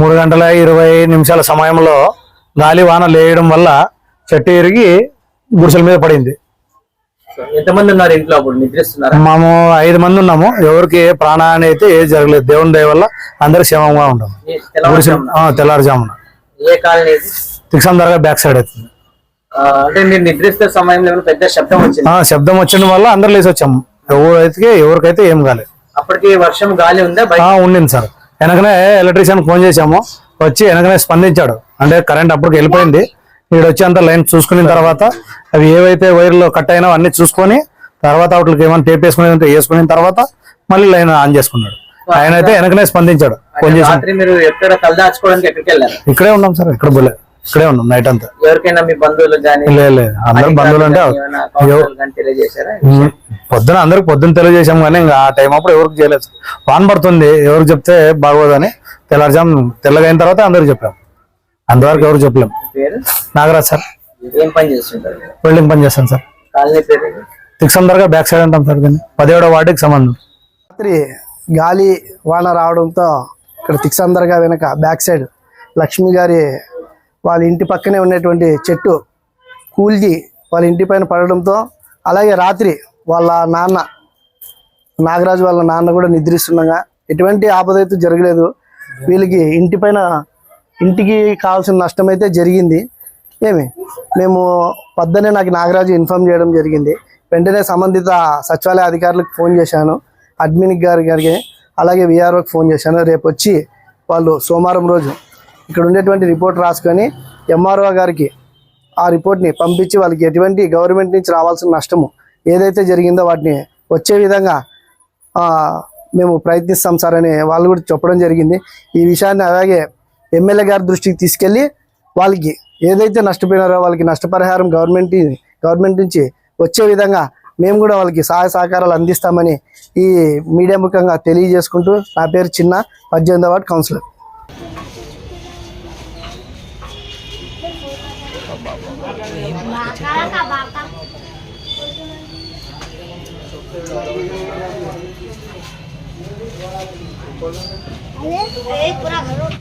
మూడు గంటల ఇరవై నిమిషాల సమయంలో గాలి వాన లేయడం వల్ల చెట్టు ఇరిగి గుడిసెల మీద పడింది. ఎంతమంది ఉన్నారు ఇంట్లో అప్పుడు? నిద్రిస్తున్నారా? మేము ఐదు మంది ఉన్నాము. ఎవరికి ఏ ప్రాణహాని అయితే ఏది జరగలేదు. దేవుని దయ వల్ల అందరు క్షేమంగా ఉంటాం తెల్లారుజామున ఏ కాలనీ తిక్సందరగా బ్యాక్ సైడ్ అవుతుంది. అంటే మీరు నిద్రిస్తున్న సమయంలో పెద్ద శబ్దం వచ్చింది? ఆ, శబ్దం వచ్చిన వల్ల అందరు లేచి వచ్చాము. ఎవరైతే ఎవరికైతే ఏం కాలేదు. అప్పటికి వర్షం గాలి ఉందా? ఉండింది సార్. వెనకనే ఎలక్ట్రీషియన్ ఫోన్ చేశాము. వచ్చి వెనకనే స్పందించాడు. అంటే కరెంట్ అప్పటికి వెళ్ళిపోయింది. ఇక్కడ వచ్చి అంత లైన్ చూసుకున్న తర్వాత అవి ఏవైతే వైర్లు కట్ అయినా అన్ని చూసుకొని తర్వాత వాటికి ఏమైనా టేప్ వేసుకునేది ఉంటే వేసుకున్న తర్వాత మళ్ళీ లైన్ ఆన్ చేసుకున్నాడు. ఆయన అయితే వెనకనే స్పందించాడు. ఫోన్ వెళ్ళారు? ఇక్కడే ఉన్నాం సార్ ఇక్కడ పోలే. ఇక్కడే ఉన్నాం నైట్ అంతా. ఎవరికైనా మీ బంధువులు కానీ లేదు లేదు అందరు బంధువులు అంటే పొద్దున అందరికి పొద్దున తెలియజేసాం కానీ ఇంకా ఆ టైం అప్పుడు ఎవరికి చేయలేదు. సార్. వాన పడుతుంది ఎవరికి చెప్తే బాగోదని తెల్లారుజాము తెల్లగైన తర్వాత అందరికి చెప్పాం. అంతవరకు ఎవరు చెప్పలేం. పేరు? నాగరాజ్ సార్? వెల్డింగ్ పని చేస్తాను సార్. ఏది? తిక్సందర్గా బ్యాక్ సైడ్ అంటాం సార్ దీన్ని. పదిహేడో వార్డుకి సంబంధం. రాత్రి గాలి వాన రావడంతో ఇక్కడ తిక్సందరగా వెనక బ్యాక్ సైడ్ లక్ష్మి గారి వాళ్ళ ఇంటి పక్కనే ఉన్నటువంటి చెట్టు కూల్చి వాళ్ళ ఇంటి పైన పడడంతో అలాగే రాత్రి వాళ్ళ నాన్న నాగరాజు వాళ్ళ నాన్న కూడా నిద్రిస్తుండగా ఎటువంటి ఆపద అయితే జరగలేదు. వీళ్ళకి ఇంటి పైన ఇంటికి కావాల్సిన నష్టం అయితే జరిగింది. ఏమి? మేము పొద్దున్నే నాకు నాగరాజు ఇన్ఫామ్ చేయడం జరిగింది. వెంటనే సంబంధిత సచివాలయ అధికారులకు ఫోన్ చేశాను. అడ్మిన్ గారి గారికి అలాగే విఆర్ఓకి ఫోన్ చేశాను. రేపు వచ్చి వాళ్ళు సోమవారం రోజు ఇక్కడ ఉండేటువంటి రిపోర్ట్ రాసుకొని ఎంఆర్ఓ గారికి ఆ రిపోర్ట్ని పంపించి వాళ్ళకి ఎటువంటి గవర్నమెంట్ నుంచి రావాల్సిన నష్టము ఏదైతే జరిగిందో వాటిని వచ్చే విధంగా మేము ప్రయత్నిస్తాం సార్ అని వాళ్ళు కూడా చెప్పడం జరిగింది. ఈ విషయాన్ని అలాగే ఎమ్మెల్యే గారి దృష్టికి తీసుకెళ్ళి వాళ్ళకి ఏదైతే నష్టపోయినారో వాళ్ళకి నష్టపరిహారం గవర్నమెంట్ గవర్నమెంట్ నుంచి వచ్చే విధంగా మేము కూడా వాళ్ళకి సహాయ సహకారాలు అందిస్తామని ఈ మీడియా ముఖంగా తెలియజేసుకుంటూ నా పేరు చిన్న పద్దెనిమిదవ వార్డు కౌన్సిలర్. अरे पूरा